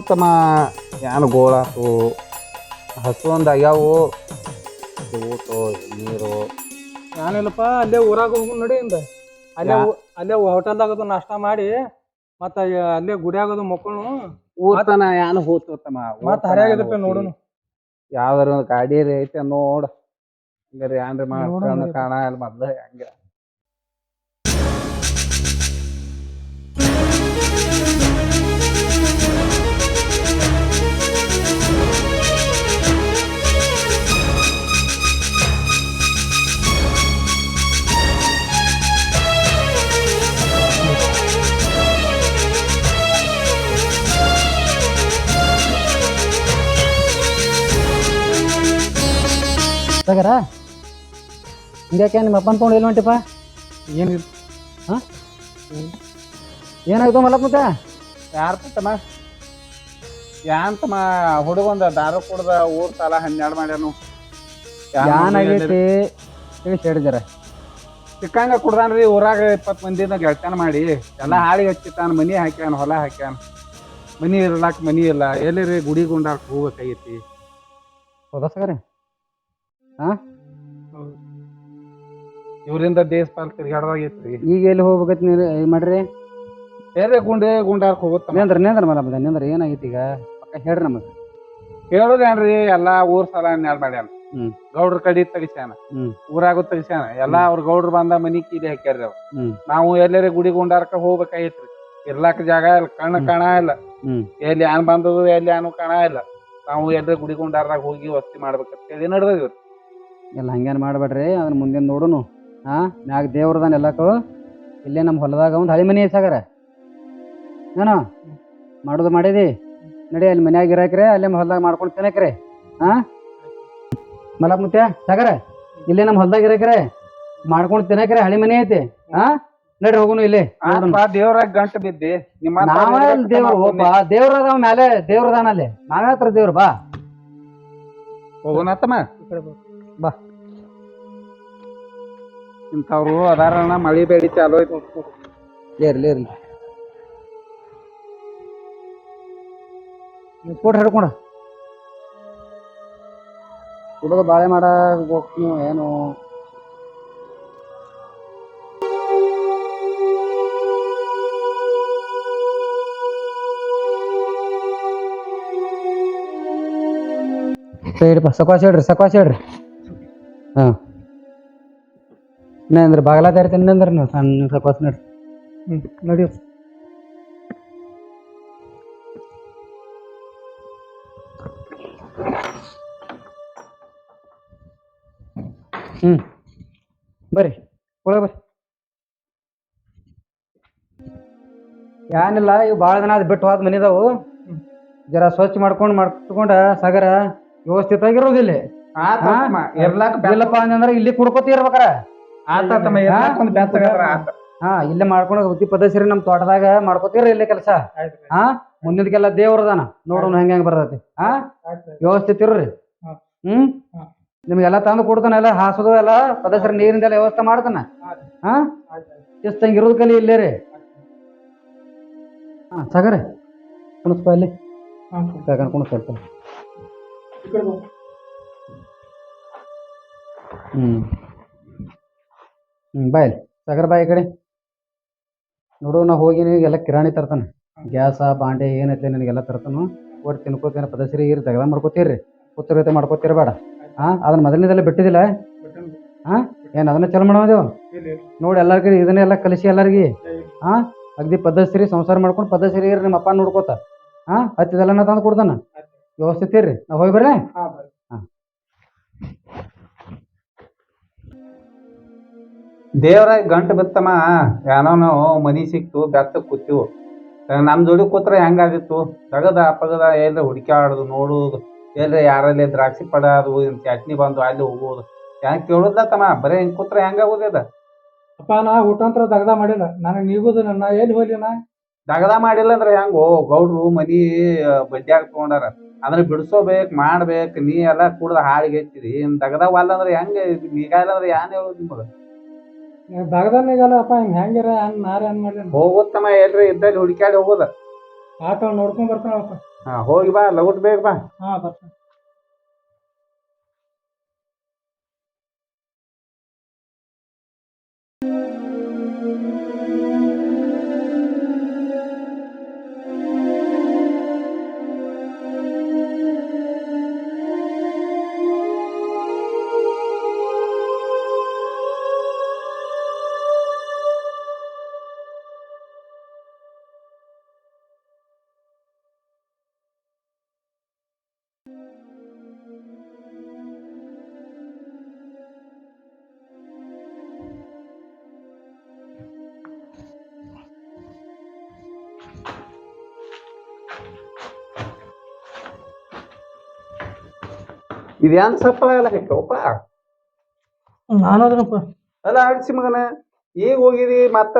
ತಮ್ಮ ಏನು ಗೋಳಾತು ಹಸು ಒಂದು ಆಗ್ಯಾವು ಊಟು ನೀರು. ನಾನೇನಪ್ಪ ಅಲ್ಲೇ ಊರಾಗ ಹೋಗು ನಡಿ ಇಂದ. ಅಲ್ಲೇ ಊ- ಅಲ್ಲೇ ಹೋಟೆಲ್ದಾಗ ನಾಷ್ಟಾ ಮಾಡಿ ಮತ್ತ ಅಲ್ಲೇ ಗುಡಿಯಾಗದು ಮಕ್ಕಳು ಊರ್ತನ ಏನು ಹೋತು ತಮ್ಮ ಮತ್ತ ಹರಿಯಾಗಿದ್ದಪ್ಪ ನೋಡುನು. ಯಾವ್ದಾರ ಒಂದು ಗಾಡಿ ಐತೆ ನೋಡ. ಹಂಗಾರೆ ಏನ್ರಿ ಮಾಡ್ಕೊಂಡು. ಕಾಣ ಇಲ್ಲ ಮೊದ್ಲು ಹಂಗ. ಸಗರ ಹಿಂಗ್ಯಾಕೆ ನಿಮ್ಮ ಅಪ್ಪನ ತೊಗೊಂಡು ಎಲ್ಲಿ ಹೊಂಟಿಪ್ಪ? ಹಾಂ? ಏನಾಯ್ತು ಮಲ್ಲಪ್ಪ ಮತ್ತೆ ಯಾರು ತಮ್ಮ ಯಾನ್ ತಮ್ಮ ಹುಡುಗೊಂದ ದಾರು ಕುಡ್ದ ಊರ್ ಸಾಲ ಹನ್ನೆರಡು ಮಾಡ್ಯಾನು. ಏನಾಗೈತಿ ತಿಳಿಸಿ ಹೇಳಿದಾರ. ಸಿಕ್ಕಂಗ ಕುಡ್ದಾನ್ರಿ ಊರಾಗ ಇಪ್ಪತ್ತು ಮಂದಿನ ಗೆಳ್ತಾನ ಮಾಡಿ. ಎಲ್ಲ ಹಾಳಿ ಹಚ್ಚಿತಾನ ಮನಿ ಹಾಕ್ಯಾನ ಹೊಲ ಹಾಕ್ಯಾನ. ಮನಿ ಇರ್ಲಾಕ್ ಮನಿ ಇಲ್ಲ. ಎಲ್ಲಿರಿ ಗುಡಿ ಗುಂಡಾಕ್ ಹೋಗ್ಬೇಕಾಗೈತಿ? ಹೌದಾ ಇವರಿಂದ ದೇಶ ಪಾಲ್ ತಿರ್ಗಾಡ್ದಾಗೈತ್ರಿ ಈಗ ಎಲ್ಲಿ ಹೋಗ್ಬೇಕತ್ ನೀರು ಮಾಡ್ರಿ? ಬೇರೆ ಗುಂಡೆ ಗುಂಡಾರ್ಕ ಹೋಗುತ್ತ ನೇಂದ್ರ ನೇಂದ್ರ ಮಲ್ಲಪ್ಪ ನೇಂದ್ರ ಏನಾಗೈತಿ ಈಗ? ಪಕ್ಕ ಹೇಳ್ರಿ ನಮಗೆ. ಹೇಳೋದೇನ್ರಿ ಎಲ್ಲಾ ಊರ್ ಸಲ ನೆಲ್ ಮಾಡ್ಯಾನ. ಹ್ಮ್. ಗೌಡ್ರ ಕಡಿ ತೆಗಿಸ್ಯಾನ. ಹ್ಮ್. ಊರಾಗೂ ತೆಗಿಸ್ಯಾನ. ಎಲ್ಲಾ ಅವ್ರ ಗೌಡ್ರು ಬಂದ ಮನಿ ಕೀಲಿ ಹಾಕ್ಯಾರ್ರಿ ಅವ್ರು. ಹ್ಮ್. ನಾವು ಎಲ್ಲರ ಗುಡಿ ಗುಂಡಾರ್ಕ ಹೋಗ್ಬೇಕಾಗೈತ್ರಿ. ಇರ್ಲಾಕ ಜಾಗ ಇಲ್ಲ ಕಣ್ಣು ಕಾಣ ಇಲ್ಲ. ಹ್ಮ್. ಎಲ್ಲಿ ಯಾನ್ ಬಂದದು ಎಲ್ಲಿ ಯಾನು ಕಾಣ ಇಲ್ಲ. ನಾವು ಎಲ್ಲರ ಗುಡಿ ಗುಂಡಾರ್ದಾಗ ಹೋಗಿ ವಸ್ತಿ ಮಾಡ್ಬೇಕಂತ ಹೇಳಿ ನಡೆದಿವ್ರಿ ಎಲ್ಲ ಹಂಗೇನು ಮಾಡಬೇಡ್ರಿ ಅದನ್ನ ಮುಂದಿನ ನೋಡುನು. ಹಾ ಮ್ಯಾಗ ದೇವ್ರದಾನ ಎಲ್ಲಕ್ಕೂ. ಇಲ್ಲೇ ನಮ್ಮ ಹೊಲದಾಗ ಒಂದು ಹಳಿ ಮನೆ ಐತ್ ಸಾಗರ. ಏನೋ ಮಾಡೋದು ಮಾಡಿದಿ? ನಡಿ ಅಲ್ಲಿ ಮನ್ಯಾಗ ಇರಾಕ್ರೆ ಅಲ್ಲೇ ಹೊಲದಾಗ ಮಾಡ್ಕೊಂಡು ತಿನ್ನಕ್ರೆ. ಹಾ ಮಲ ಮುತ್ಯ ಸಾಗರ ಇಲ್ಲೇ ನಮ್ಮ ಹೊಲದಾಗ ಇರಾಕ್ರೆ. ಮಾಡ್ಕೊಂಡು ತಿನ್ನಕ್ರೆ ಹಳಿ ಮನೆ ಐತಿ. ಹಾ ನಡಿ ಹೋಗುನು ಇಲ್ಲಿ. ದೇವ್ರಾಗ ಗಂಟು ಬಿದ್ದಿ. ನಿಮ್ಮ ನಾವ ದೇವ್ರ ಹೋಗ ದೇವ್ರದ ಅದಾವ ಮ್ಯಾಲೆ ದೇವ್ರದಾನ ಅಲ್ಲಿ. ನಾವೇ ಹತ್ರ ದೇವ್ರ ಬಾ. ಹೋಗೋಣತ್ತಮ್ಮ ಈ ಕಡೆ ಬಾ. ಇಂಥವ್ರು ಅದಾರಣ ಮಳಿ ಬೇಡಿ ಚಾಲೋ ಐತಿ ಇರ್ಲಿ ಇರ್ಲಿ ಕೊಟ್ಟು ಹಿಡ್ಕೊಂಡ? ಹುಡುಗ ಬಾಳೆ ಮಾಡ ಹೋಗ್ತೀನಿ ಏನು? ಹೇಳಿಪ್ಪ ಸಕ್ವಾಸ್ ಹೇಳ್ರಿ ಸಕ್ವಾಸ್ ಹೇಳ್ರಿ. ಹಾಂ. ನಾ ಅಂದ್ರೆ ಬಾಗಲ ತೆರಿತೀನಿ ಅಂದ್ರೆ ನೀವು ಸಣ್ಣ ಸಕ್ವಾಸ ನೋಡ್ರಿ ಹ್ಮ್ ನಡಿ. ಹ್ಞೂ ಬರ್ರಿ ಒಳಗೆ ಬರ್ರಿ. ಏನಿಲ್ಲ ಇವು ಭಾಳ ದಿನ ಅದು ಬಿಟ್ಟು ಹೋದ ಮನಿದಾವು. ಜರ ಸ್ವಚ್ಛ ಮಾಡ್ಕೊಂಡು ಮಾಡ್ಕೊಂಡ ಸಾಗರ ವ್ಯವಸ್ಥಿತವಾಗಿರೋದಿಲ್ಲ ಇರ್ಲಾಕ ಇಲ್ಲಪ್ಪ ಅಂದ್ರೆ ಇಲ್ಲಿ ಕುಡ್ಕೋತಿ ಇರ್ಬೇಕಾರ. ತಮ್ಮ ಇರ್ಲಾಕ ಒಂದ್ ಬ್ಯಾಸಗಾದ್ರ ಆತ. ಹಾ ಇಲ್ಲೇ ಮಾಡ್ಕೊಂಡು ಉತ್ತಿ ಪದಸರಿ ನಮ್ಮ ತೋಟದಾಗ ಮಾಡ್ಕೋತೀರ ಇಲ್ಲೇ ಕೆಲಸ. ಆಯ್ತು ಹಾ ಮುಂದಿನದಕ್ಕೆಲ್ಲ ದೇವ್ರದಾನ ನೋಡೋಣ ಹೆಂಗ ಹೆಂಗ್ ಬರ್ತೈತಿ. ಹಾ ವ್ಯವಸ್ಥೆ ವ್ಯವಸ್ಥಿತ ಇರ್ರಿ ಹಾ. ಹ್ಮ್? ಹಾ. ನಿಮ್ಗೆಲ್ಲ ತಂದು ಕೊಡ್ತಾನ ಎಲ್ಲ ಹಾಸೋದು ಎಲ್ಲ ಪದಸರ ನೀರಿಂದೆಲ್ಲ ವ್ಯವಸ್ಥೆ ಮಾಡ್ತಾನ. ಹಾ? ಎಷ್ಟು ಇರೋದ್ ಕಲಿ ಇಲ್ಲೇ ರೀ? ಹಾ ಸಾಗರ. ಕುಣಿಸ್ಪ ಇಲ್ಲಿ ಕಾಕನ ಕುಣಿಸ್ಪ ಹ್ಮ್. ಹ್ಮ್ ಬಾಯ್ ಸಾಗರ ಬಾಯ್ ಈ ಕಡೆ. ನೋಡು ನಾ ಹೋಗಿ ಎಲ್ಲ ಕಿರಾಣಿ ತರ್ತಾನೆ. ಗ್ಯಾಸ ಬಾಂಡೆ ಏನೈತೆ ನಿನಗೆಲ್ಲ ತರ್ತಾನು. ಒಟ್ಟು ತಿನ್ಕೋತೇನೆ ಪದಸರಿ ಇರಿ ತೆಗ್ದ ಮಾಡ್ಕೋತೀರಿ. ಉತ್ತರತೆ ಮಾಡ್ಕೋತೀರ ಬೇಡ. ಹಾಂ ಅದನ್ನ ಮೊದಲನೇದೆಲ್ಲ ಬಿಟ್ಟಿದಿಲ್ಲ ಹಾಂ ಏನು ಅದನ್ನ ಚಲೋ ಮಾಡೋದೇವು ನೋಡಿ ಎಲ್ಲಾರ್ಗಿ ಇದನ್ನೆಲ್ಲ ಕಲಿಸಿ ಎಲ್ಲರಿಗೆ. ಹಾಂ ಹಾ ಅಗ್ದಿ ಪದ್ಧತಿ ಸಂಸಾರ ಮಾಡ್ಕೊಂಡು ಪದ್ಧತಿ ಇರಿ ನಿಮ್ಮ ಅಪ್ಪ ನೋಡ್ಕೋತ. ಹಾಂ ಹತ್ತಿದೆಲ್ಲ ನಾ ತಂದು ಕೊಡ್ತಾನ. ವ್ಯವಸ್ಥೆ ಇರ್ರಿ ನಾವು ಹೋಗಿ ಬರ್ರಿ. ಹಾ. ದೇವ್ರಾಗ ಗಂಟು ಬಿತ್ತಮ್ಮ ಏನೋ ನಾವು ಮನಿ ಸಿಕ್ತು ಬೆತ್ತ ಕೂತಿವು. ನಮ್ಮ ಜೋಡಿ ಕೂತ್ರ ಹೆಂಗಾಗಿತ್ತು ತಗದ ಪಗದ ಎಲ್ಲ ಹುಡುಕ್ಯಾಡುದು ನೋಡುದು ಎಲ್ರ ಯಾರಲ್ಲಿ ದ್ರಾಕ್ಷಿ ಪಡ ಅದು ಚಟ್ನಿ ಬಂದು ಅಲ್ಲಿ ಹೋಗುದು ಹೆಂಗ್ ಕೇಳುದ ತಮ್ಮ ಬರೇ ಹಿಂಗ್ ಕೂತ್ರ ಹೆಂಗಾಗೋದ ಅಪ್ಪ ನಾ ಊಟಂತ್ರ ದಗದ ಮಾಡಿಲ್ಲ. ನನಗೆ ನೀಗುದು ನಾ ಎಲ್ಲಿ ಹೋಗ್ಲಿ ನಾ? ದಗದ ಮಾಡಿಲ್ಲ ಅಂದ್ರೆ ಹೆಂಗೋ? ಗೌಡ್ರು ಮನಿ ಬಡ್ಡ್ಯಾಗ ತಗೊಂಡಾರ. ಅಂದ್ರೆ ಬಿಡಿಸೋಬೇಕು ಮಾಡ್ಬೇಕು ನೀ ಎಲ್ಲ ಕುಡ್ದ ಹಾಳಿಗೆ ಹೆಚ್ಚಿದಿ. ದಗದ ವಲ್ಲ ಅಂದ್ರೆ ಹೆಂಗ ಈಗ ಇಲ್ಲ ಅಂದ್ರೆ ಏನ್ ಹೇಳುದು ನಿಮಗ? ದಗದನಿಗಲ್ಲ ಇದಲ್ಲಪ್ಪ ಹಿಂಗೆ ಹೆಂಗಿರ ಹಂಗೆ ನಾರ ಹಂಗೆ ಮಾಡಿ ಹೋಗುತ್ತಮ್ಮ ಎಲ್ರಿ ಇದ್ದಲ್ಲಿ ಹುಡುಕ್ಯಾಡಿ ಹೋಗೋದ. ಆಟೋ ನೋಡ್ಕೊಂಡ್ ಬರ್ತಾನಪ್ಪ ಹಾ ಹೋಗಿ ಬಾ ಲಗುಟ್ ಬೇಗ ಬಾ. ಹಾ ಬರ್ತಾನ ಇದೇನ್ ಸಫಲ ಹಾಕ್ಯವಪ್ಪ ನಾನು ಅದನಪ್ಪ ಅಲ್ಲ ಅಡ್ಸಿ ಮಗನ ಈಗ ಹೋಗಿರಿ ಮತ್ತ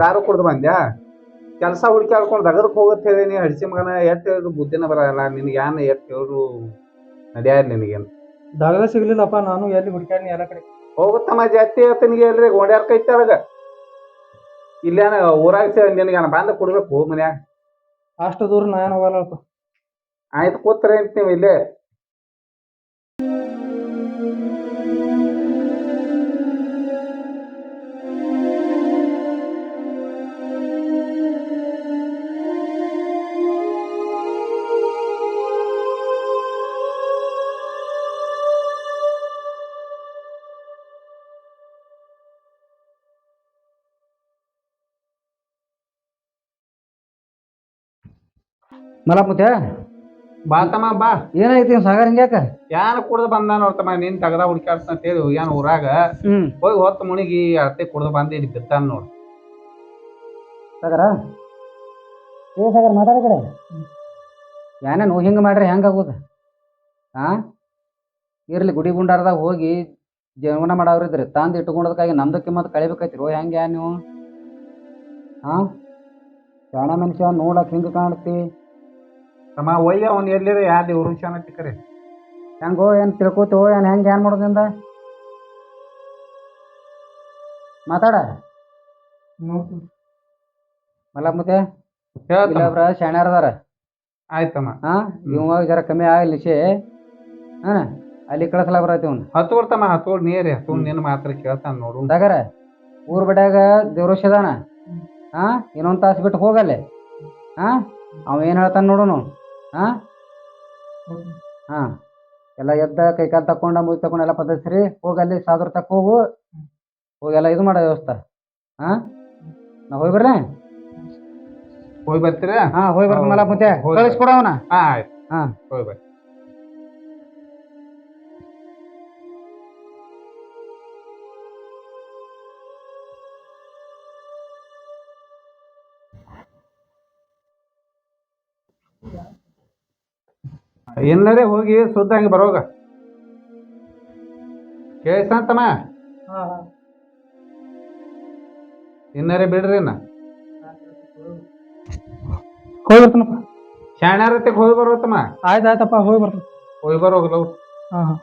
ದಾರು ಕುಡ್ದು ಬಂದ್ಯಾ? ಕೆಲಸ ಹುಡುಕ್ಯಾಡ್ಕೊಂಡು ದಗದಕ್ಕೆ ಹೋಗತ್ ಹೇಳಿ ಹಡಿಸಿ ಮಗನ ಎಷ್ಟು ಹೇಳಿದ್ರು ಬುದ್ಧಿನ ಬರಲ್ಲ ನಿನಗೆ ಯಾನ ಎಷ್ಟು ಹೇಳಿದ್ರು ನಡ್ಯಾರ ನಿನಗೇನು ದಾಗದ ಸಿಗ್ಲಿಲ್ಲಪ್ಪ ನಾನು ಎಲ್ಲಿ ಹುಡುಕ್ಯಾಡ್ನಿ ಎಲ್ಲ ಕಡೆ. ಹೋಗುತ್ತಮ್ಮ ಜಾಸ್ತಿ ಆತನಿಗೆ ಎಲ್ರಿ ಗೋಂಡ್ಯಾರ ಕೈ ಅವಾಗ ಇಲ್ಲೇನ ಊರಾಗ ನಿನಗೇನ ಬಂದ ಕೊಡ್ಬೇಕು ಮನ್ಯಾಗ? ಅಷ್ಟು ದೂರ ನಾನು ಹೋಗಲ್ಲಪ್ಪ. ಆಯ್ತು ಕೂತ್ರೆ ಅಂತ ನೀವು ಇಲ್ಲೇ. ಮಲಪುತ್ಯ ಬಾ ತಮ್ಮ ಬಾ. ಏನಾಯ್ತಿ ಸಾಗರ್ ಹಿಂಗ್ಯಾಕ? ಯಾನ ಕುಡ್ದು ಬಂದ ನೋಡ್ತಮ್ಮ ನೀನ್ ತಗದ ಹುಡುಕ್ಯಾಡ್ಸ ಅಂತ ಹೇಳಿ ಹೋಗ್ಯಾನ ಊರಾಗ. ಹ್ಮ್. ಹೋಗಿ ಹೊತ್ತು ಮುಣಿಗಿ ಅಳತೆ ಕುಡ್ದು ಬಂದಿ ಇಲ್ಲಿ ಬಿತ್ತಾನ ನೋಡು. ಸಾಗರ? ಏ ಸಾಗರ್ ಮಾತಾಡ ಕಡೆ. ನೋವು ಹಿಂಗೆ ಮಾಡ್ರಿ ಹೆಂಗೆ ಹಾ ಹಾಂ ಇರ್ಲಿ ಗುಡಿ ಗುಂಡಾರದಾಗ ಹೋಗಿ ಜೀವನ ಮಾಡವ್ರಿದ್ರಿ ತಂದು ಇಟ್ಕೊಂಡದಕ್ಕಾಗಿ ನಮ್ದು ಕಿಮ್ಮತ್ ಕಳಿಬೇಕೈತಿರೋ. ಹೆಂಗೆ ಹೆಂಗ್ಯಾ ನೀವು? ಹಾಂ ಶಾಣ ಮನುಷ್ಯ ನೋಡಕ್ ಹಿಂಗೆ ಕಾಣ್ತಿ. ತಮ್ಮ ಒಯ್ಯ ಅವ್ನು ಎಲ್ಲಿರ ಯಾರು ದೇವ್ರ? ಶಾನ ಚಿಕ್ಕರಿ ಹೆಂಗೋ ಏನು ತಿಳ್ಕೊತೋ ಏನು ಹೆಂಗೆ ಏನು ಮಾಡೋದ್ರಿಂದ? ಮಾತಾಡ. ಮಲಮುತ್ತೆ ಮತ್ತೆ ಇಲ್ಲೊಬ್ರ ಶಾಣ್ಯಾರ ಅದಾರ. ಆಯ್ತಮ್ಮ. ಹಾಂ ಇವಾಗ ಜರ ಕಮ್ಮಿ ಆಗಲಿ ಶೇ. ಹಾ ಅಲ್ಲಿ ಕಳಿಸ್ಲಾ ಬರತ್ತಿ ಅವ್ನು ಹತ್ತು ಕೊಡ್ತಮ್ಮ ಹತ್ತು ಕೊಡ್ ನೀರಿ ಹತ್ತು ನಿನ್ನ ಮಾತ್ರ ಕೇಳ್ತಾನೆ ನೋಡು. ಸಾಗರ ಊರ್ ಬಡ್ಯಾಗ ದೇವ್ರೋಷ ಅದಾನ ಹಾಂ ಇನ್ನೊಂದು ತಾಸು ಬಿಟ್ಟು ಹೋಗಲ್ಲೇ. ಹಾಂ ಅವ ಏನು ಹೇಳ್ತಾನೆ ನೋಡುನು ಹಾ? ಹಾಂ. ಎಲ್ಲ ಎದ್ದ ಕೈ ಕಾಲು ತಕೊಂಡ ಮುಗಿ ತಕೊಂಡು ಎಲ್ಲ ಪದ್ಧತಿ ಹೋಗಿ ಅಲ್ಲಿ ಸಾದ್ರ ತಕ್ಕ ಹೋಗು. ಹೋಗಿ ಎಲ್ಲ ಇದು ಮಾಡೋ ವ್ಯವಸ್ಥೆ. ಹಾಂ? ನಾ ಹೋಗಿ ಬರ್ರಿ ಹೋಗಿ ಬರ್ತೀರಾ? ಹಾಂ ಹೋಗಿ ಬರ್ತೀನಿ ಮಲ ಮುಂಚೆ ಕಳಿಸ್ಕೊಡವನ ಹಾ ಆಯ್ತು. ಹಾಂ. ಹೋಗಿ ಬರ್ರಿ ಎಲ್ಲರೇ ಹೋಗಿ ಸುದ್ದ ಹಂಗೆ ಬರೋಗ ಕೇಳಿಸಂತಮ್ಮ ಇನ್ನರೇ ಬಿಡ್ರಿ ನಾ ಹೋಗಿ ಬರ್ತಾನಪ್ಪ. ಶಾಣ್ಯಾರತ್ತೆ ಹೋಗಿ ಬರೋತಮ್ಮ ಆಯ್ತು ಆಯ್ತಪ್ಪ ಹೋಗಿ ಬರ್ತ ಹೋಗಿ ಬರೋಗಲ್ಲ ಹಾಂ ಹಾ.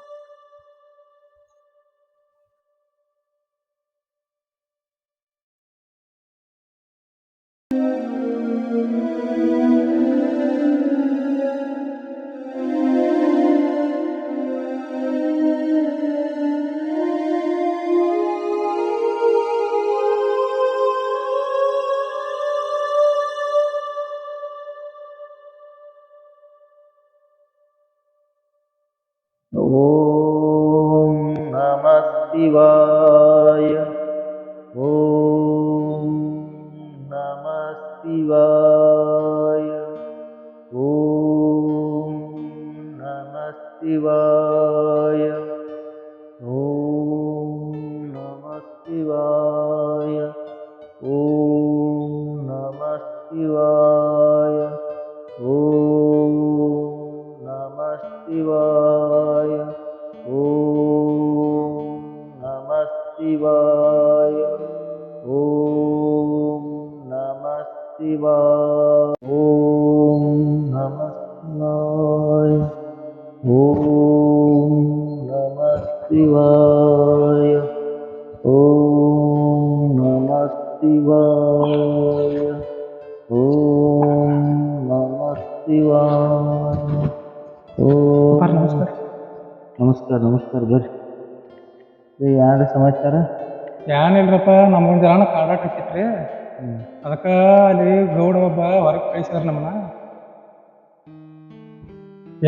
ಅದಕ್ಕೆ ಅಲ್ಲಿ ಗೌಡ ಒಬ್ಬ ಹೊರಗೆ ಕಳಿಸ್ಯಾರ ನಮ್ಮನ್ನ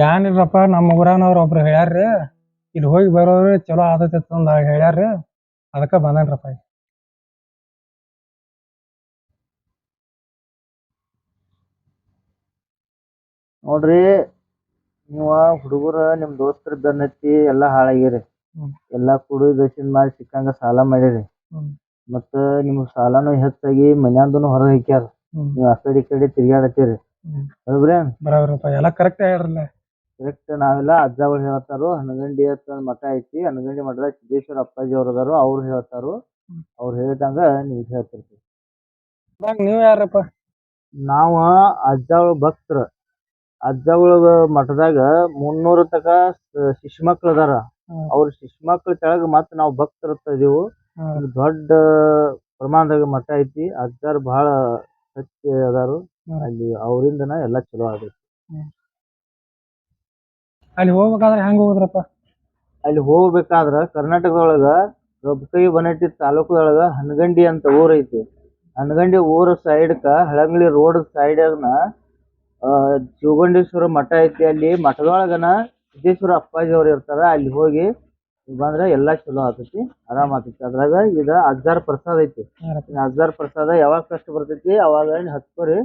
ಏನಿರಪ್ಪ ನಮ್ಮ ಊರಾನವ್ರು ಒಬ್ರು ಹೇಳ್ಯಾರ್ರಿ ಇಲ್ಲಿ ಹೋಗಿ ಬರೋರು ಚಲೋ ಆದತ್ತೆ ಅಂತ ಹೇಳ್ಯಾರ್ರಿ ಅದಕ್ಕೆ ಬಂದನ್ರಪ್ಪ. ನೋಡ್ರಿ ನೀವ ಹುಡುಗರ ನಿಮ್ ದೋಸ್ತರ ಬೆನ್ನತ್ತಿ ಎಲ್ಲಾ ಹಾಳಾಗಿರಿ ಎಲ್ಲಾ ಕುಡಿ ದಶಿನ್ ಮಾಡಿ ಸಿಕ್ಕಂಗ ಸಾಲ ಮಾಡಿರಿ. ಮತ್ತ ನಿಮ್ ಸಾಲಾನು ಹೆಚ್ಚಾಗಿ ಮನ್ಯಾಂದನು ಹೊರ ಹಾಕ್ಯಾರ. ನೀವು ಆ ಕಡೆ ಈ ಕಡೆ ತಿರ್ಗಾಡತ್ತೀರಿ ಹ್ಮ್. ಹೌದ್ರಿ? ಬರೋಬ್ರಪ್ಪ ಎಲ್ಲ ಕರೆಕ್ಟ್ ಹೇಳ್ರಲ್ಲ ಕರೆಕ್ಟ್ ನಾವೆಲ್ಲ ಅಜ್ಜಗಳು ಹೇಳ್ತಾರು ಹನಗಂಡಿ ಅಂತ ಮಠ ಐತಿ ಹನಗಂಡಿ ಮಠದಾಗ ಸಿದ್ದೇಶ್ವರ ಅಪ್ಪಾಜಿ ಅವ್ರು ಅದಾರು ಅವ್ರು ಹೇಳ್ತಾರು. ಅವ್ರು ಹೇಳ್ದಂಗ ನೀವ್ ಹೇಳ್ತಿರ್ತೀವಿ ನೀವು ಯಾರಪ್ಪ? ನಾವ ಅಜ್ಜಾವಳ ಭಕ್ತರ. ಅಜ್ಜಾವಳ ಮಠದಾಗ ಮುನ್ನೂರು ತಕ ಶಿಶು ಮಕ್ಳು ಅದಾರ. ಅವ್ರ ಶಿಶು ಮಕ್ಳ ಕೆಳಗ ಮತ್ತ್ ನಾವ್ ಭಕ್ತರ ಇದೀವು. ದೊಡ್ಡ ಪ್ರಮಾಣದಾಗ ಮಠ ಐತಿ. ಅಜ್ಜಾರ್ ಬಹಳ ಶಕ್ತಿ ಅದಾರು. ಅಲ್ಲಿ ಅವರಿಂದನ ಎಲ್ಲ ಚಲೋ ಆಗೈತಿ. ಅಲ್ಲಿ ಹೋಗ್ಬೇಕಾದ್ರೆ ಹೆಂಗ್ ಹೋಗುದ್ರಪ್ಪ? ಅಲ್ಲಿ ಹೋಗ್ಬೇಕಾದ್ರ ಕರ್ನಾಟಕದೊಳಗ ರೊಬ್ಬಕೈ ಬನಟ್ಟಿ ತಾಲೂಕದೊಳಗ ಹನಗಂಡಿ ಅಂತ ಊರ್ ಐತಿ. ಹನಗಂಡಿ ಊರ ಸೈಡ್ಕ ಹಳಂಗಳಿ ರೋಡ್ ಸೈಡ್ನ ಜೋಗಂಡೇಶ್ವರ ಮಠ ಐತಿ. ಅಲ್ಲಿ ಮಠದೊಳಗನ ಸಿದ್ದೇಶ್ವರ ಅಪ್ಪಾಜಿ ಅವ್ರು ಇರ್ತಾರ. ಅಲ್ಲಿ ಹೋಗಿ ಬಂದ್ರೆ ಎಲ್ಲಾ ಚಲೋ ಆಗ್ತೈತಿ ಆರಾಮ್ ಆಗ್ತೈತಿ ಅದ್ರಾಗ ಈಗ ಅಜ್ಜಾರ್ ಪ್ರಸಾದ ಐತಿ. ಅಜ್ಜಾರ್ ಪ್ರಸಾದ ಯಾವಾಗ ಕಷ್ಟ ಬರ್ತೈತಿ ಅವಾಗ ಹಚ್ಕೋರಿ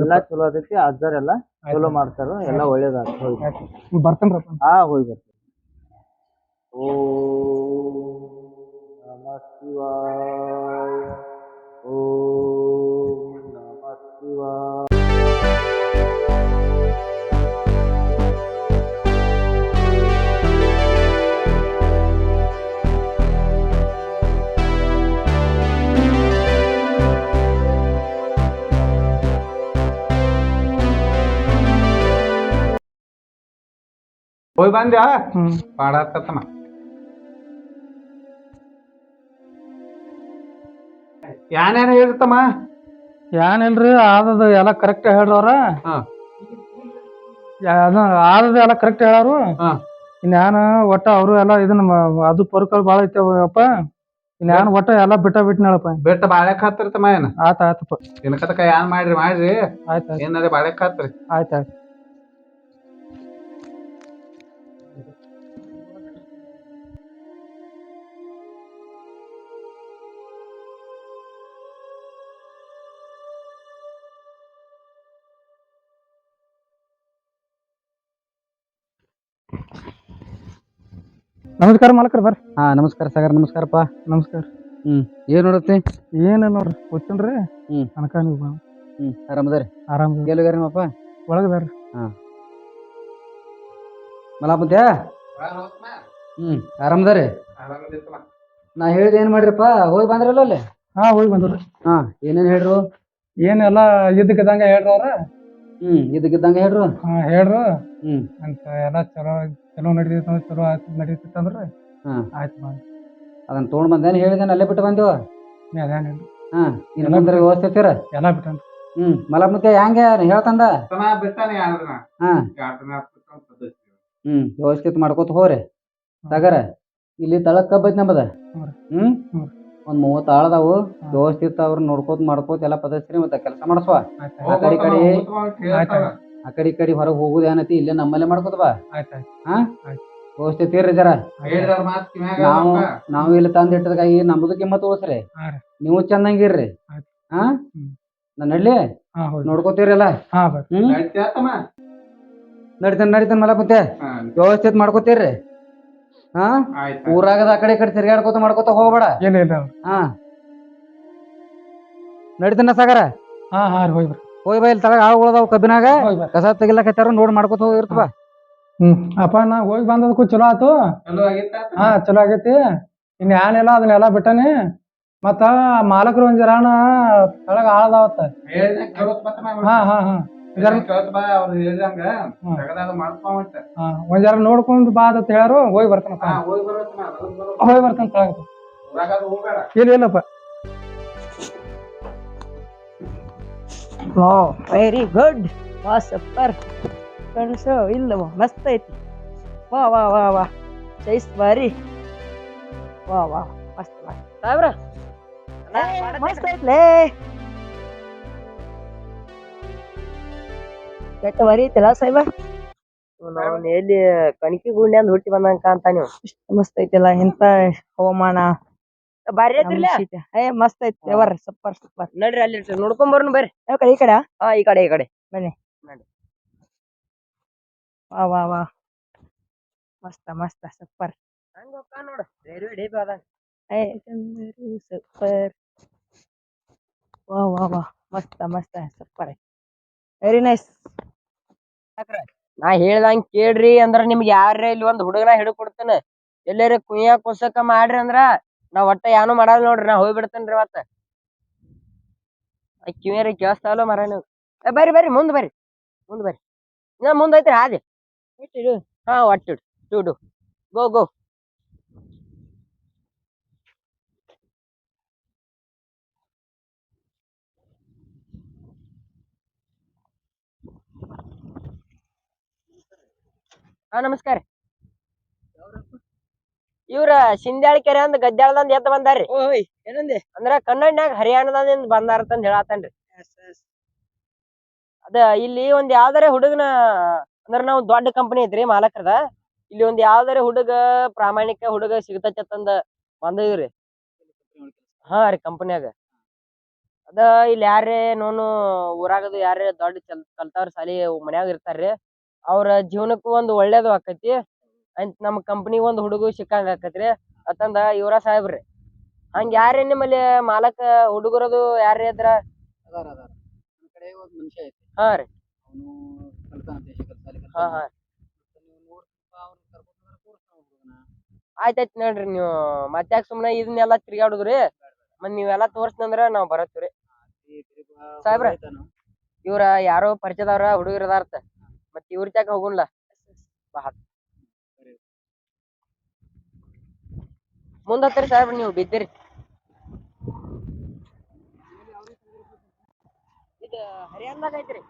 ಎಲ್ಲಾ ಚಲೋ ಆಗ್ತೈತಿ ಅಜ್ಜಾರ್ ಎಲ್ಲಾ ಚಲೋ ಮಾಡ್ತಾರ ಎಲ್ಲಾ ಒಳ್ಳೇದಾಗ್ತದೆ ಹೋಗಿ. ಬರ್ತಾನ ಬರ್ತೇನ್ರಪ್ಪ ಹಾ ಹೋಗಿ ಬರ್ತೇನೆ. ಓ ನಮ ಶಿವಾಯ ಓಂ ನಮ ಶಿವಾಯ. ಹೋಗಿ ಬಂದ್ಯಾ? ಹ್ಮ್. ಪಾಡಾತಮ್ಮ ಏನೇನು ಹೇಳಿರ್ತಮ್ಮ ಏನಿಲ್ರಿ ಆದದ ಎಲ್ಲ ಕರೆಕ್ಟ್ ಹೇಳ್ರವ್ರ? ಆದದ ಎಲ್ಲ ಕರೆಕ್ಟ್ ಹೇಳಾರು? ಹಾ. ಇನ್ಯಾನ ಒಟ್ಟ ಅವರು ಎಲ್ಲ ಇದನ್ನ ಅದು ಪರ್ಕಲ್ ಭಾಳ ಐತೆಪ್ಪ ಇನ್ಯಾನ ಒಟ್ಟ ಎಲ್ಲ ಬಿಟ್ಟ ಬಿಟ್ನಳಪ್ಪ. ಬೆಟ್ಟ ಬಾಳೆಕ್ ಹತ್ತಿರ್ತಮ್ಮ ಏನ? ಆತ ಆತಪ್ಪ. ಇನ್ಕತಕ ಏನ್ ಮಾಡ್ರಿ ಮಾಡ್ರಿ. ಆಯ್ತು ಏನಾರ ಬಾಳೆಕ್ ಹತ್ರಿ? ಆಯ್ತು ಆಯ್ತು. ನಮಸ್ಕಾರ ಮಾಲಕರ್ ಬರ್ರಿ. ಹಾ ನಮಸ್ಕಾರ ಸಾಗರ್ ನಮಸ್ಕಾರಪ್ಪ. ನಮಸ್ಕಾರ. ಹ್ಮ್ ಏನ್ ನೋಡತ್ತಿ? ಏನ ನೋಡ್ರಿ ಗೊತ್ತೇನ್ರಿ ಹ್ಮ್. ಅನಕ ನೀವು ಹ್ಮ್ ಆರಾಮದಾರಿ ಆರಾಮ್ ಗೆಲ್ಲುಗಾರ ನಿಮ್ಮಪ್ಪ? ಒಳಗದಾರ್ರಿ ಮಲಾಪತ್ಯಾ ಹ್ಮ್ ಆರಾಮದಾರಿ ನಾ ಹೇಳಿದ ಏನ್ ಮಾಡ್ರಿಪ್ಪ? ಹೋಗಿ ಬಂದ್ರಲ್ಲ ಅಲ್ಲಿ? ಹಾ ಹೋಗಿ ಬಂದ್ರಿ ಹಾ ಏನೇನ್ ಹೇಳ್ರು? ಏನೆಲ್ಲ ಇದ್ದಕ್ಕದಂಗ ಹೇಳ್ರಿ ಅವ್ರ. ಹ್ಮ್ ಇದಕ್ಕಿದ್ದಂಗ ಹೇಳ್ರು. ಹಾ ಹೇಳ್ರು. ಹ್ಮ್. ಅಂತ ಎಲ್ಲ ಚಲೋ ಚಲೋ ನಡೀತೈತೆ ಅಂದ್ರೆ ಚಲೋ ಆಯ್ತು ನಡೀತೈತೆ ಅಂದ್ರೆ ಹಾ. ಆಯ್ತು ಬಾ. ಅದನ್ನ ತೊಗೊಂಡ್ ಬಂದೇನು ಹೇಳಿದೇನ ಅಲ್ಲೇ ಬಿಟ್ಟು ಬಂದೇವ ಅದೇನಿಲ್ಲ ಹಾ ವ್ಯವಸ್ಥೆ ಇರ್ತೀರ ಎಲ್ಲ ಹ್ಮ್ ಹೆಂಗೆ ಹೇಳ್ತಂದ? ಹಾ. ಹ್ಮ್ ವ್ಯವಸ್ಥಿತ ಮಾಡ್ಕೋತ ಹೋರಿ ಸಾಗರ ಇಲ್ಲಿ ತಳಕ್ ಕಬ್ಬ್ ನಮ್ದ ನಮ್ಮದ? ಹ್ಮ್. ಹ್ಮ್? ಹ್ಮ್. ಒಂದ್ ಮೂವತ್ತ್ ಆಳದಾವು ಇತ್ತ ಅವ್ರ ನೋಡ್ಕೋತ ಮಾಡ್ಕೋತ ಎಲ್ಲ ಪದಸ್ರಿ ಮತ್ತೆ ಕೆಲಸ ಮಾಡ್ಸುವ ಆ ಕಡೆ ಈ ಕಡೆ ಆ ಕಡೆ ಈ ಕಡೆ ಹೊರಗೆ ಹೋಗುದು ಏನೈತಿ? ಇಲ್ಲೇ ನಮ್ಮಲ್ಲೇ ಮಾಡ್ಕೋತ ಬಾ. ಹಾ? ದೋಸ್ತ್ ಇತ್ತೀರ್ರಿ ಜರ? ನಾವು. ನಾವು ಇಲ್ಲಿ ತಂದ್ ಇಟ್ಟದಾಗಿ ನಮ್ದು ಕಿಮ್ಮತ್ ಉಳಿಸ್ರಿ. ನೀವು ಚಂದಂಗಿರ್ರಿ ಇರ್ರಿ. ಹಾ? ನನ್ನ ನಾನ್ ನಡ್ಲಿ? ನೋಡ್ಕೋತೀರಲ್ಲ ಹ್ಮ್? ನಡೀತಾ ತಮ್ಮ? ನಡಿತಾನ ನಡಿತಾನ ಹಾ, ವ್ಯವಸ್ಥಿತ ಮಾಡ್ಕೋತೀರ್ರಿ ಹಾ? ಆಯ್ತ್ ಊರಾಗದ ಆ ಕಡೆ ಈ ಕಡೆ ತಿರ್ಗಾಡ್ಕೋತ ಮಾಡ್ಕೋತ ಹೋಗ್ಬೇಡ. ಏನಿಲ್ಲ ಹಾ. ನಡಿತಾನ ಸಾಗರ? ಹಾ ಹಾ ರೀ ಹೋಗಿ ಬರ್ರಿ. ಹೋಗಿ ಬಾ ಇಲ್ಲಿ ತಳಗ ಆಳುಗಳದಾವ ಕಬ್ಬಿನಾಗ. ಹೋಗಿ ಬರ್ರಿ. ಕಸ ತೆಗಿಲಕತ್ತಾರ ನೋಡ್ ಮಾಡ್ಕೋತ ಹೋಗಿರ್ತವ ಹ್ಮ್. ಅಪ್ಪ ನಾ ಹೋಗಿ ಬಂದದಕ್ಕು ಚಲೋ ಆತು. ಹಾ ಚಲೋ ಆಗೈತಿ. ಇನ್ ಏನಿಲ್ಲ ಅದನ್ನೆಲ್ಲ ಬಿಟ್ಟನಿ. ಮತ್ತ ಮಾಲಕರು ಒಂದ್ ಜರಾಣ ತಳಗ ಆಳದಾವತ್ತ. ಹಾ ಹಾ ಹಾ. ಒಂದ್ ಜರ ನೋಡ್ಕೊಂಡ್ ಬಾ ಅಂತ ಹೇಳಾರು ಹೋಗಿ ಬರ್ತಾನಪ್ಪ ಹಾ, ಹೋಗಿ ಬರ್ತಾನ. ಇಲ್ಲ ಇಲ್ಲಪ್ಪ. ವಾವ್ ವೆರಿ ಗುಡ್ ವಾ ಸೂಪರ್ ಫ್ರೆಂಡ್ಸ್ ಇಲ್ಲ ವಾ ಮಸ್ತ್ ಐತಿ. ವಾ ವಾ ವಾ ವಾ ಸೈಸ್ ಬಾರಿ ವಾ ವಾ ಮಸ್ತ್ ಮಸ್ತ್ ಐತ್ಲೇ. ಕೆಟ್ಟ ವರಿ ಐತಿಲ್ಲ ಸಾಹೇಬ? ನಾವು ಎಲ್ಲಿ ಕಣಕಿ ಗುಂಡ್ಯಾಂದ ಹುಟ್ಟಿ ಬಂದಂಗ ಕಾಂತ ನೀವು. ಮಸ್ತ್ ಐತಿಲ್ಲ ಇಂತ ಹವಾಮಾನ ಬಾರಿ ನಮ್ ಐತ್ರಿಲ್ಲ ಏ ಮಸ್ತ್ ಐತಿ. Ever super super. ನಡ್ರಿ ಅಲ್ಲಿ ನೋಡ್ಕೊಂಡ್ ಬರ್ನು ಬರ್ರಿ. ಯಾವ ಕಡೆ ಈ ಕಡೆ? ಹಾ ಈ ಕಡೆ ಈ ಕಡೆ. ವಾ ವಾ ವಾ. ಮಸ್ತ ಮಸ್ತ ಸೂಪರ್. ಹಂಗ ಹೋಗ್ತಾ ನೋಡು. ರೈಲ್ವೆ ಡೇಬಿ ಅದ ಏ ಸೂಪರ್. ವಾ ವಾ ವಾ. ಮಸ್ತ ಮಸ್ತ ಸೂಪರ್. ವೆರಿ ನೈಸ್ ನಾ ಹೇಳ್ದಂಗ್ ಕೇಳ್ರಿ ಅಂದ್ರ ನಿಮ್ಗೆ ಯಾರ ಇಲ್ಲಿ ಒಂದ್ ಹುಡುಗನ ಹಿಡಿದು ಕೊಡ್ತೇನೆ ಎಲ್ಲಾರ ಕುಯ್ಯ ಕುಸಕ ಮಾಡ್ರಿ ಅಂದ್ರ ನಾ ಒಟ್ಟ ಏನು ಮಾಡಲ್ಲ ನೋಡ್ರಿ, ನಾ ಹೋಗ್ಬಿಡ್ತೇನ್ರಿ ಮತ್ತ. ಕಿವಿಯರಿ ಕೇಳಿಸ್ತಾವಲ್ಲ ಮರ ನೀವು. ಏ, ಬರ್ರಿ ಬರ್ರಿ, ಮುಂದ್ ಬರ್ರಿ. ಮುಂದ್ ಬರ್ರಿ. ನಾ ಮುಂದ್ ಐತ್ರಿ, ಹಾದಿ. ಹಾ ಒಟ್ಟಿಡು ಟುಡು ಗೋ ಗೋ. ಹಾ ನಮಸ್ಕಾರ. ಇವ್ರ ಸಿಂಧ್ಯಾಳ ಕೆರೆ ಅಂದ್ ಗದ್ದಾಳದಂದ್ ಎದ್ದ ಬಂದಾರ್ರಿ. ಓಯ್ ಏನಂದೆ? ಅಂದ್ರ ಕನ್ನಡನ್ಯಾಗ ಹರಿಯಾಣದಿಂದ ಬಂದಾರ ಅಂತ ಹೇಳತ್ತನ್ರಿ ಅದ ಇಲ್ಲಿ ಒಂದ್ ಯಾವ್ದಾರ ಹುಡುಗನ ಅಂದ್ರ ನಾವ್ ದೊಡ್ಡ ಕಂಪನಿ ಐತ್ರಿ ಮಾಲಕರದ. ಇಲ್ಲಿ ಒಂದ್ ಯಾವ್ದಾರ ಹುಡುಗ ಪ್ರಾಮಾಣಿಕ ಹುಡುಗ ಸಿಗತಂದ ಬಂದಿವ್ರಿ ಹಾ ರೀ ಕಂಪನ್ಯಾಗ ಅದ ಇಲ್ಲಿ ಯಾರೇ ನೋನು ಊರಾಗದು ಯಾರೇ ದೊಡ್ಡ ಕಲ್ತವ್ರ ಕಲ್ತಾವ್ರ ಸಾಲಿ ಮನ್ಯಾಗ ಇರ್ತಾರ್ರಿ. ಅವ್ರ ಜೀವನಕ್ಕೂ ಒಂದು ಒಳ್ಳೇದು ಆಕೈತಿ. ಅಂತ ನಮ್ಮ ಕಂಪನಿ ಒಂದು ಹುಡುಗ ಸಿಕ್ಕಂಗ ರೀ ಅತ್ತಂದ ಇವ್ರ ಸಾಹೇಬ್ರಿ ಹಂಗ ಯಾರೇ ನಿಮ್ಮಲ್ಲಿ ಮಾಲಕ ಹುಡುಗರದು ಯಾರೇ ಇದ್ರ ಕಡೆ ಒಂದ್ ಮನುಷ್ಯ ಐತಿ. ಹಾ ರೀ. ಅವನು ಕಲ್ತಾನ ಹಾ ಹಾ. ಆಯ್ತಾಯ್ತ್ ನೋಡ್ರಿ ನೀವು. ಮತ್ತ್ಯಾಕ ಸುಮ್ಮನೆ ಇದನ್ನೆಲ್ಲ ತಿರ್ಗಾಡುದ್ರಿ ಮತ್ ನೀವೆಲ್ಲ ತೋರ್ಸ್ನಂದ್ರ ನಾವ್ ಬರತ್ತೀವ್ರಿ. ಸಾಹೇಬ್ರ? ಇವ್ರ ಯಾರೋ ಪರಿಚಯದವ್ರ ಹುಡುಗರ ಅದಾರ್ತ ಮತ್ ಇವ್ರ ತ್ಯಾಕ ಹೋಗುಣ್ಲ. ಮುಂದ್ ಹತ್ತರಿ ಸಾಹೇಬ್ರ ನೀವು ಬಿದ್ದಿರಿ. ಇದು ಹರಿಯಾಣದಾಗ ಐತ್ರಿ.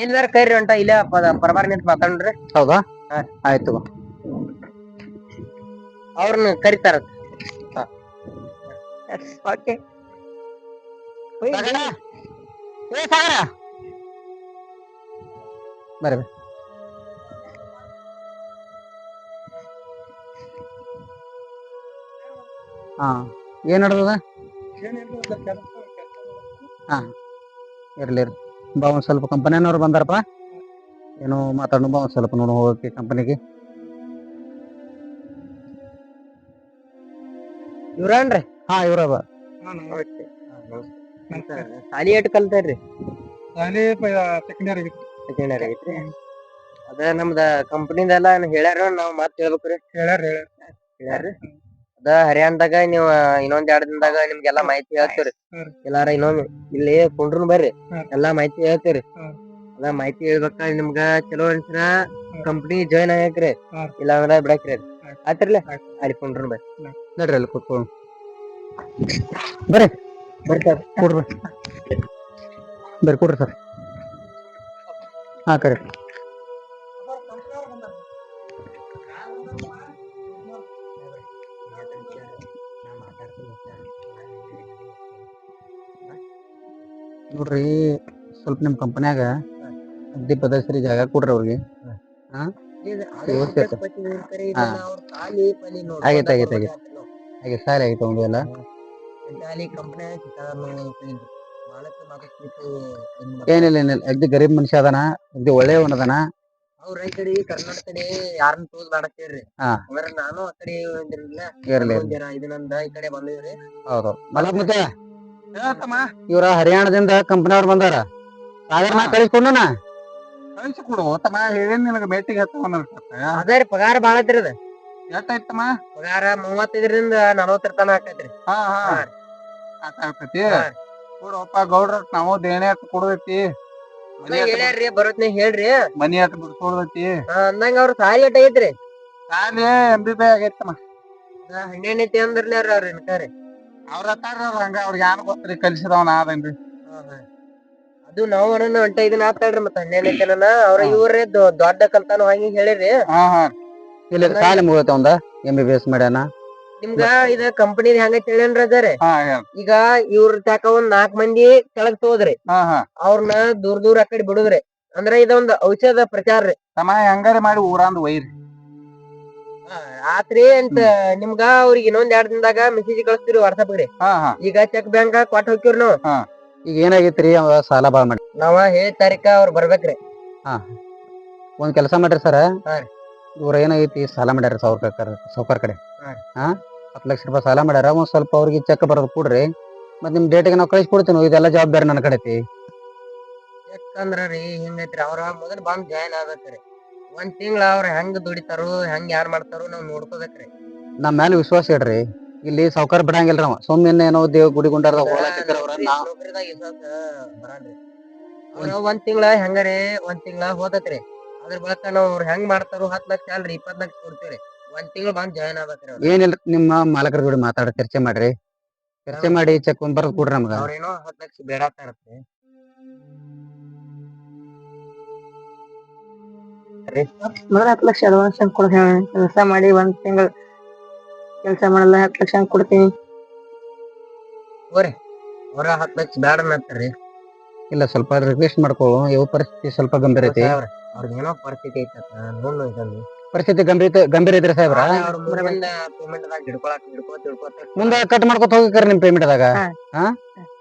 ಏನಾರ ಕೈರಿ ಹೊಂಟ ಇಲ್ಲೇ ಪರಬಾರ ನಿಂತ ಮಾತಾಡ್ರಿ. ಹೌದಾ. ಆಯ್ತು ಅವ್ರನ್ನ ಕರಿತಾರ. ಓಕೆ. ಬರ್ರಿ ಹಾ. ಏನ್ ನಡ್ದದ? ಹಾ. ಇರ್ಲಿ ಇರ್ಲಿ. ಬಾ ಒಂದು ಸ್ವಲ್ಪ ಕಂಪನಿಯವ್ರು ಬಂದಾರಪ್ಪ. ಏನೋ ಮಾತಾಡೋಣ ಬಾ ಒಂದ್ ಸ್ವಲ್ಪ ನೋಡು ಹೋಗೋಕೆ ಕಂಪನಿಗೆ ಇವ್ರನ್ರಿ? ಹಾ ಇವ್ರ ಬಾ ಸಾಲಿ ಎಟ್ ಕಲ್ತಾರ್ರಿ ಸಾಲಿ ಸೆಕೆಂಡರಿ ಸೆಕೆಂಡರಿ ಐತ್ರಿ ಅದ ನಮ್ದ ಕಂಪನಿದೆಲ್ಲ ಹೇಳ್ಯಾರ? ನಾವ್ ಮಾತ್ ಹೇಳ್ಬೇಕ್ರಿ. ಹೇಳ್ಯಾರ. ಹೇಳ್ಯಾರ್ರಿ. ಅದ ಹರಿಯಾಣದಾಗ ನೀವ್ ಇನ್ನೊಂದ್ ಎರಡ್ ದಿನದಾಗ ನಿಮ್ಗೆಲ್ಲಾ ಮಾಹಿತಿ ಹೇಳ್ತೀವ್ರಿ ಇಲ್ಲಾರ ಇನ್ನೊಮ್ಮೆ ಇಲ್ಲಿ ಕುಂಡ್ರನ್ ಬರ್ರಿ. ಎಲ್ಲಾ ಮಾಹಿತಿ ಹೇಳ್ತೀವ್ರಿ. ಅದ ಮಾಹಿತಿ ಹೇಳ್ಬೇಕ ನಿಮ್ಗ ಚಲೋ ಅನ್ಸಿರ ಕಂಪ್ನಿ ಜಾಯ್ನ್ ಆಗ್ಯಾಕ್ರಿ. ಇಲ್ಲ ಅಂದ್ರ ಬಿಡಾಕ್ರಿ ಆಯ್ತ್. ಆಯ್ತಿರ್ಲಿ ಆಯ್ತ್. ಅಲ್ಲಿ ಕುಂಡ್ರನ್ ಬರ್ರಿ ನೋಡ್ರಿ ಅಲ್ಲಿ ಕುತ್ಕೊಂಡು ಬರ್ರಿ ಬರ್ತಾರೆ ಕೊಡ್ರಿ ಬರ್ರಿ ಕೊಡ್ರಿ ಸರ್ ಹಾ ಕರೆಕ್ಟ್ ನೋಡ್ರಿ ಸ್ವಲ್ಪ ನಿಮ್ ಕಂಪನ್ಯಾಗ ಅಗ್ದಿ ಪದಸರಿ ಜಾಗ ಕೊಡ್ರಿ ಅವ್ರಿಗೆ. ಹಾ. ಆಗೈತೆ ಆಗೈತೆ ಆಗೈತೆ. ಹಾಗೆ ಸಾಲ ಆಗೈತೆ ಒಂದು ಎಲ್ಲ. ಏನಿಲ್ಲ ಏನಿಲ್ಲ. ಅಗ್ದಿ ಗರೀಬ್ ಮನುಷ್ಯ ಅದಾನ ಅಗ್ದಿ ಒಳ್ಳೆಯವನ್ ಅದಾನ. ಅವ್ರ ಕಡೆ ಕರ್ನಾಟಕ ಕಡೆ ಯಾರನ್ನ. ಅಂದ್ರೆ ನಾನು ಆ ಕಡೆ ಈ ಕಡೆ ಬಂದಿವ್ರಿ. ಹೌದು. ಮಲಕ್ ಮತ್ತೆ. ಇವ್ರ ಹರಿಯಾಣದಿಂದ ಕಂಪನಿ ಅವ್ರು ಬಂದಾರ. ಸಾಗರ್ ನಾ ಕಳಿಸ್ಕೊಂಡನ? ಕಳಿಸಿ ಕೊಡು ತಮ್ಮ ಹೇಳೇನ್ ನಿನಗ ಮೇಟಿಗೆ ಹತ್ತವನ ಅದೇ ರೀ ಪಗಾರ ಬಾಳ ಐತ್ರಿ ಅದ. ಎಷ್ಟಾಯ್ತಮ್ಮ? ಪಗಾರ ಮೂವತ್ತೈದರಿಂದ ನಲವತ್ತರ ತನ ಆಕೈತ್ರಿ. ಹಾ ಹಾ. ಹಾ. ಕೊಡಪ್ಪ ಗೌಡ್ರ ನಾವು ದೇಣೆ ಅಟ್ ಕೊಡದೈತಿ ಹೇಳ್ಯಾರ್ರಿ ಬರೋತ್ನಾಗ ಹೇಳ್ರಿ. ಮನಿ ಬಿಡ್ಸೋದೈತಿ ಆ, ಅಂದಂಗ ಅವ್ರ ಸಾಲಿ ಎಟ್ಟ ಐತ್ರಿ. ಸಾಲಿ ಎಂ ಬಿ ಬಿ ಆಗೈತಮ್ಮ. ಹಣ್ಣೆಣ್ಣೆ ಅಂದ್ರಲ್ಲ ಅವ್ರ ಇನ್ಕಾರಿ ಅವ್ರ ಹತ್ತಾರ ಹಂಗ ಅವ್ರಿಗೆ ಯಾರು ಗೊತ್ತ್ರಿ? ಕಲಿಸಿದವನ ಅದನ್ರಿ ಅದು ನಾವು ಅನ್ನ ಒಂಟ ಇದನ್ನ ಆತಾಡ್ರಿ ಮತ್ತ ಹಣ್ಣೇನ ತನನ ಅವ್ರ ಇವ್ರೇ ದೊಡ್ಡ ಕಲ್ತಾನು ಹಂಗ ಹೇಳಿರಿ. ಹಾ ಹಾ. ಇಲ್ಲ ಸಾಲಿ ಮುಗಿತ ಒಂದ? ಎಂ ಬಿ ಬಿ ಎಸ್ ಮಾಡ್ಯಾನ? ನಿಮ್ಗ ಇದ ಕಂಪನಿ ಹೆಂಗ ತಿಳಿಯನ್ರಿ ಅದಾರೆ? ಹಾ ಈಗ ಇವ್ರ ತಾಕ ಒಂದ್ ನಾಲ್ಕ್ ಮಂದಿ ಕೆಳಗ್ ತೋದ್ರಿ. ಹಾ ಹಾ. ಅವ್ರನ್ನ ದೂರ ದೂರ ಆ ಕಡೆ ಬಿಡುದ್ರಿ. ಅಂದ್ರ ಇದೊಂದ್ ಔಷಧ ಪ್ರಚಾರ ರೀ. ತಮ್ಮ ಹೆಂಗಾರ ಮಾಡಿ ಊರಾಂದ್ ಒಯ್ರಿ. ಆತ್ರಿ ಅಂತ ನಿಮ್ಗ ಅವ್ರಿಗೆ ಇನ್ನೊಂದ್ ಎರಡ್ ದಿನದಾಗ ಮೆಸೇಜ್ ಕಳಿಸ್ತೀರಿ ವಾಟ್ಸಪ್ ರೀ ಹಾ ಹಾ. ಈಗ ಚೆಕ್ ಬ್ಯಾಂಕ್ ಕೊಟ್ಟ ಹೋಗ್ತಿವ್ರಿ ನಾವು. ಈಗ ಏನಾಗೈತ್ರಿ ಅವ ಸಾಲ ಬಾಳ್ ಮಾಡಿ? ನಾವ ಹೇ ತಾರೀಕ ಅವ್ರ ಬರ್ಬೇಕ್ರಿ. ಒಂದ್ ಕೆಲಸ ಮಾಡ್ರಿ ಸರ್. ಹಾ ರೀ. ಇವ್ರ ಏನಾಗೈತಿ ಸಾಲ ಮಾಡ್ಯಾರ ಸಾವ್ಕಾರ ಸೌಕರ್ ಕಡೆ. ಹಾ ರೀ. ಹಾ? ಹತ್ತು ಲಕ್ಷ ರೂಪಾಯಿ ಸಾಲ ಮಾಡ್ಯಾರ. ಒಂದ್ ಸ್ವಲ್ಪ ಅವ್ರಿಗೆ ಚೆಕ್ ಬರೋದು ಕೊಡ್ರಿ. ಮತ್ ನಿಮ್ ಡೇಟಿಗೆ ನಾವು ಕಳಿಸಿ ಕೊಡ್ತೀನಿ? ಇದೆಲ್ಲ ಜವಾಬ್ದಾರಿ ನನ್ನ ಕಡೆ ಐತಿ ಚೆಕ್ ಅಂದ್ರ ರೀ ಹಿಂಗೈತ್ರಿ. ಅವ್ರ ಮೊದಲ್ ಬಂದ್ ಜಾಯ್ನ್ ಆಗ್ಬೇಕ್ರಿ. ಒಂದ್ ತಿಂಗಳ ಅವ್ರ ಹೆಂಗ್ ದುಡಿತಾರೋ ಹೆಂಗ್ ಯಾರ್ ಮಾಡ್ತಾರೋ ನಾವ್ ನೋಡ್ಕೋಬೇಕ್ರಿ. ನಮ್ಮ ಮ್ಯಾಲ ವಿಶ್ವಾಸ ಇಡ್ರಿ. ಇಲ್ಲಿ ಸಾವ್ಕಾರ ಬಿಡಂಗಿಲ್ಲ ಅವ. ಸುಮ್ಮನೆ ಏನೋ ದೇವ್ ಗುಡಿ ಗುಂಡಾರ್ದ ನಾವ್ ನೌಕರಿದಾಗ ಬರಲ್ರಿ. ಅವ್ರ ಒಂದ್ ತಿಂಗಳ ಹೆಂಗಾರೆ ಒಂದ್ ತಿಂಗಳ ಹೋದ್ರಿ ಅದ್ರ ಬಳಿಕ ನಾವ್ ಅವ್ರ ಹೆಂಗ್ ಮಾಡ್ತಾರೋ ಹತ್ತ್ ಲಕ್ಷ ಅಲ್ರಿ ಇಪ್ಪತ್ ಲಕ್ಷ ಕೊಡ್ತೀವ್ರಿ. ಒಂದ್ ತಿಂಗಳ ಬಂದ್ ಜಾಯ್ನ್ ಆಗ್ಬೇಕ್ರಿ ಅವ್ರ. ಏನಿಲ್ಲ ನಿಮ್ಮ ಮಾಲಕರ ಜೋಡಿ ಮಾತಾಡ ಚರ್ಚೆ ಮಾಡ್ರಿ. ಚರ್ಚೆ ಮಾಡಿ ಚೆಕ್ ಬರೋದ್ ಕೊಡ್ರಿ ನಮ್ಗ. ಅವ್ರೇನೋ ಹತ್ತ್ ಲಕ್ಷ ಬೇಡಾತಾರತ್ರಿ ಮೊದಲ ಹತ್ತು ಲಕ್ಷ ಅಡ್ವಾನ್ಸ್ ಹಂಗ್ ಕೊಡ ಕೆಲಸ ಮಾಡಿ ಒಂದ್ ತಿಂಗಳ ಕೆಲಸ ಮಾಡಲ್ಲ ಹತ್ತು ಲಕ್ಷ ಹಂಗ್ ಕೊಡ್ತೀನಿ ಅವ್ರ ಹತ್ತು ಲಕ್ಷ ಬೇಡ ಅಂತಾರ್ರಿ ಇಲ್ಲ ಸ್ವಲ್ಪ ರಿಕ್ವೆಸ್ಟ್ ಮಾಡ್ಕೋ ಯಾವ ಪರಿಸ್ಥಿತಿ ಸ್ವಲ್ಪ ಗಂಭೀರ ಐತಿ. ಏನೋ ಪರಿಸ್ಥಿತಿ ಐತೆ ನೋಡ್ ಇದನ್ನು. ಪರಿಸ್ಥಿತಿ ಗಂಭೀರ ಗಂಭೀರ ಐತ್ರಿ ಸಾಹೇಬ್ರ. ಅವ್ರ ಮುಂದಿನ ಪೇಮೆಂಟ್ ದಾಗ ಹಿಡ್ಕೊಳಕ್ ಹಿಡ್ಕೋತ ಹಿಡ್ಕೋತ ಮುಂದ ಕಟ್ ಮಾಡ್ಕೊತ ಹೋಗಿಕರ್ ನಿಮ್ ಪೇಮೆಂಟ್ ದಾಗ ಹಾ.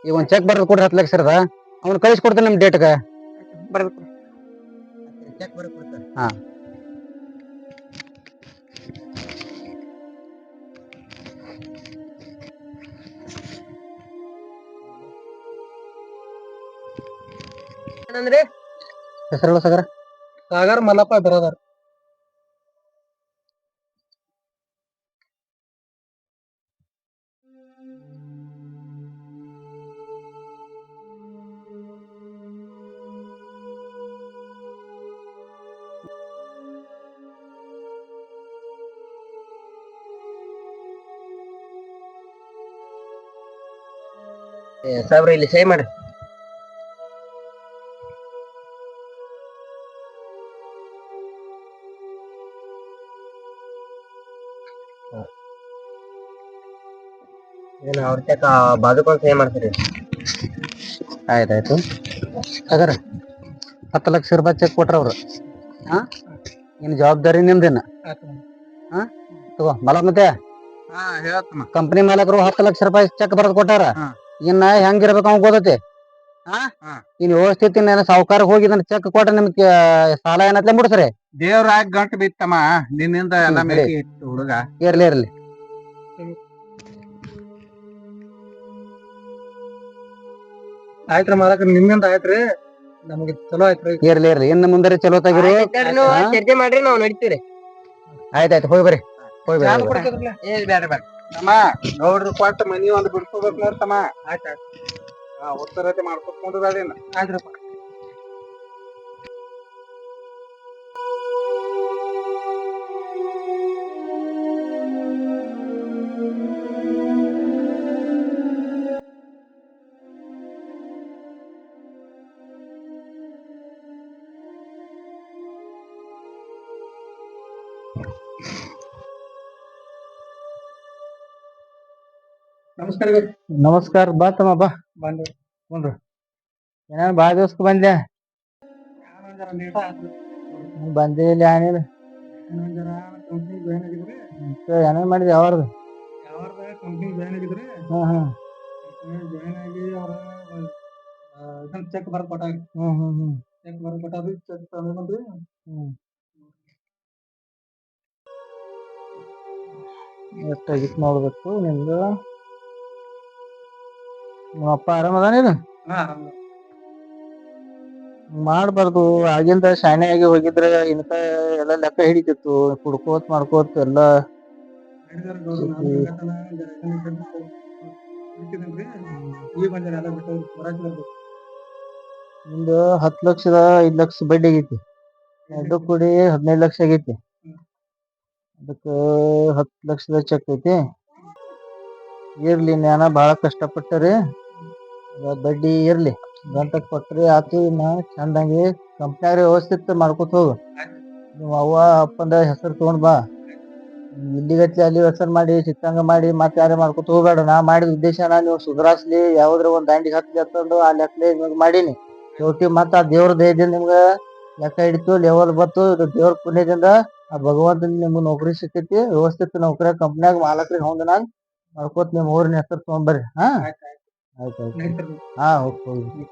ಈಗ ಒಂದ್ ಚೆಕ್ ಬರ್ದು ಕೊಡ್ರಿ ಹತ್ತು ಲಕ್ಷ ಇರದ. ಅವ್ನ ಕಳಿಸಿ ಕೊಡ್ತೀನಿ ನಿಮ್ ಡೇಟ್ಗ ಬರ್ಬೇಕು ಚೆಕ್ ಬರೀ ಕೊಡ್ತಾರೆ ಹಾ. ಏನಂದ್ರಿ? ಹೆಸರು ಸಗರ? ಸಾಗರ್ ಮಲ್ಲಪ್ಪ ಬಿರೋದಾರ. ಸಾಬ್ರ ಇಲ್ಲಿ ಸಹಿ ಮಾಡಿ ಅವ್ರ ತಕ ಬಾದುಕೊಂಡು ಸಹಿ ಮಾಡ್ತೀರಿ? ಆಯ್ತಾಯ್ತು. ಹಾಗಾರ ಹತ್ತು ಲಕ್ಷ ರೂಪಾಯಿ ಚೆಕ್ ಕೊಟ್ರ ಅವ್ರು. ಹಾ? ಇನ್ ಜವಾಬ್ದಾರಿ ನಿಮ್ದೇನ? ತಗೋ ಮಲ ಮತ್ತೆ? ಹಾ ಕಂಪನಿ ಮಾಲಕರು ಹತ್ತು ಲಕ್ಷ ರೂಪಾಯಿ ಚೆಕ್ ಬರೆದು ಕೊಟ್ಟಾರ? ಹಾ. ಇನ್ನ ಹೆಂಗಿರ್ಬೇಕು ಅವ್ನ್ ಗೊತ್ತೈತಿ? ಹಾ? ಹಾ. ಇನ್ ವ್ಯವಸ್ಥಿತಿ ನಾನು ಸಾವುಕಾರ ಹೋಗಿ ನನ್ನ ಚೆಕ್ ಕೊಟ್ಟ ನಿಮ್ಗೆ ಸಾಲ ಏನತ್ಲೆ ಮುಡ್ಸ್ರಿ ದೇವ್ರ ಗಂಟ್ ಬಿತ್ತಮ್ಮ ನಿನ್ನಿಂದ ಎಲ್ಲ ಹ್ಮ್, ಮೇಟಿ ಇತ್ತು ಹುಡುಗ. ಇರ್ಲಿ ಇರ್ಲಿ. ಆಯ್ತ್ರಿ ಮಾಲಕ್ ನಿಮ್ಮಿಂದ ಆಯ್ತ್ರಿ. ನಮ್ಗೆ ಚಲೋ ಆಯ್ತ್ರಿ. ಇರ್ಲಿ ಇರ್ಲಿ. ಇನ್ನು ಮುಂದೆ ಚಲೋ ತೆಗಿರಿ. ಆಯ್ತಾಯ್ತ್ರಿ ನೀವು ಹಾ? ಚರ್ಚೆ ಮಾಡ್ರಿ ನಾವ್ ನಡಿತೀರಿ ಆಯ್ತಾಯ್ತು ಹೋಗಿ ಬರ್ರಿ ಹೋಗಿ ಬರ್ರಿ, ಚಾಲು ಕೊಡ್ತಿದ್ರಲ್ಲ? ಏ ಬ್ಯಾಡ ಬ್ಯಾಡ ತಮ್ಮ ಗೌಡ್ರು ಕೊಟ್ಟ ಮನಿ ಒಂದು ಬಿಡ್ಸ್ಕೋಬೇಕು ನೋಡ್ತಮ್ಮ ಆಯ್ತಾ ಹಾ ಉತ್ತರತೆ ಮಾಡ್ಕೊತ್ಕೊಂಡು ಅದೇನ ಆಯ್ತ್ರಪ್ಪ ನಮಸ್ಕಾರ ರೀ. ನಮಸ್ಕಾರ ಬಾ ತಮ್ಮ ಬಾ. ಬಂದ್ರಿ. ಏನ ಭಾಳ ದಿವಸಕ್ಕೆ ಬಂದೆ. ಯಾರೋ ಜರ ಲೇಟ ಆಯ್ತು ಬಂದೇ ಇಲ್ಲ ಏನಿಲ್ಲ ಏನೇನ್ ಮಾಡಿದ್ವಿ ಯಾವ್ದು ಯಾವ್ದ ಕಂಪ್ನಿ ಜಾಯ್ನ್ ಆಗಿದ್ರಿ? ಹಾ ಹಾ ಜಾಯ್ನ್ ಆಗಿ ಅವ್ರ ಇದನ್ನ ಚೆಕ್ ಬರ್ದ್ ಕೊಟ್ಟಾರ ಹ್ಮ್ ಹ್ಮ್ ಹ್ಮ್. ಚೆಕ್ ಬರ್ದ್ ಕೊಟ್ಟಾರ ಚೆಕ್ ತಗೊಂಡ್ರಿ ಹ್ಮ್ ಎಷ್ಟಾಗಿತ್ತು ನೋಡ್ಬೇಕು ನಿಮ್ದು? ನಿಮ್ಮ ಅಪ್ಪ ಆರಾಮದಾನೇನು ಹಾ ಆರಾಮ ಮಾಡ್ಬಾರ್ದು ಆಗಿಂದ ಶಾಣೆ ಆಗಿ ಹೋಗಿದ್ರೆ ಇಂತ ಎಲ್ಲ ಲೆಕ್ಕ ಹಿಡಿತಿತ್ತು ಕುಡ್ಕೋತ್ ಮಾಡ್ಕೋತ್ ಎಲ್ಲ. ಒಂದು ನಿಮ್ದು ಹತ್ತು ಲಕ್ಷದ ಐದ್ ಲಕ್ಷ ಬಡ್ಡಿ ಆಗೈತಿ. ಎರಡು ಕೂಡಿ ಹದಿನೈದು ಲಕ್ಷ ಆಗೈತಿ. ಅದಕ್ಕ ಹತ್ತು ಲಕ್ಷದ ಚೆಕ್ ಐತಿ. ಇರ್ಲಿ ಜ್ಞಾನ ಭಾಳ ಕಷ್ಟಪಟ್ಟರಿ. ಬಡ್ಡಿ ಇರ್ಲಿ. ಗಂಟ ಕೊಟ್ರಿ ಆತು ಇನ್ನ ಚಂದಂಗಿ ಕಂಪ್ನ್ಯಾಗ ವ್ಯವಸ್ಥಿತ ಮಾಡ್ಕೊತ ಹೋಗು. ನೀವು ಅವ್ವ, ಅಪ್ಪಂದ ಹೆಸರು ತಗೊಂಡ್ ಬಾ. ಇಲ್ಲಿಗತ್ಲೆ ಅಲ್ಲಿ ಹೆಸರು ಮಾಡಿ, ಚಿತ್ತಂಗ ಮಾಡಿ, ಮತ್ತೆ ಯಾರೇ ಮಾಡ್ಕೊತ ಹೋಗ್ಬೇಡ. ನಾ ಮಾಡಿದ ಉದ್ದೇಶ ನಾ ನೀವು ಸುಧಾರಿಸ್ಲಿ, ಯಾವ್ದ್ರ ಒಂದ್ ದಾಂಡಿಗೆ ಹತ್ತಿ ಹತ್ತಂದು ಆ ಲೆಕ್ಕಲೆ ನಿಮ್ಗೆ ಮಾಡೀನಿ. ಚೌಟಿ ಮತ್ತ ಆ ದೇವ್ರ ದಯದಿಂದ ನಿಮ್ಗ ಲೆಕ್ಕ ಹಿಡಿತು ಲೆವೆಲ್ ಬತ್ತು ಇದು ದೇವ್ರ ಪುಣ್ಯದಿಂದ ಆ ಭಗವಂತನ ನಿಮ್ಗೆ ನೌಕರಿ ಸಿಕ್ಕೈತಿ ವ್ಯವಸ್ಥಿತ ನೌಕರಿ ಕಂಪ್ನ್ಯಾಗ ಮಾಲಕ್ರಿಗೆ ಹೊಂದನಾಗ ಮಾಡ್ಕೋತ ನಿಮ್ಮ ಊರಿನ ಹೆಸರು ತಗೊಂಬರ್ರಿ ಹಾ ಆಯ್ತು ಆಯ್ತು ನಡೀತಾರ ಹಾ ಹೋಗಿ ಹೋಗಿ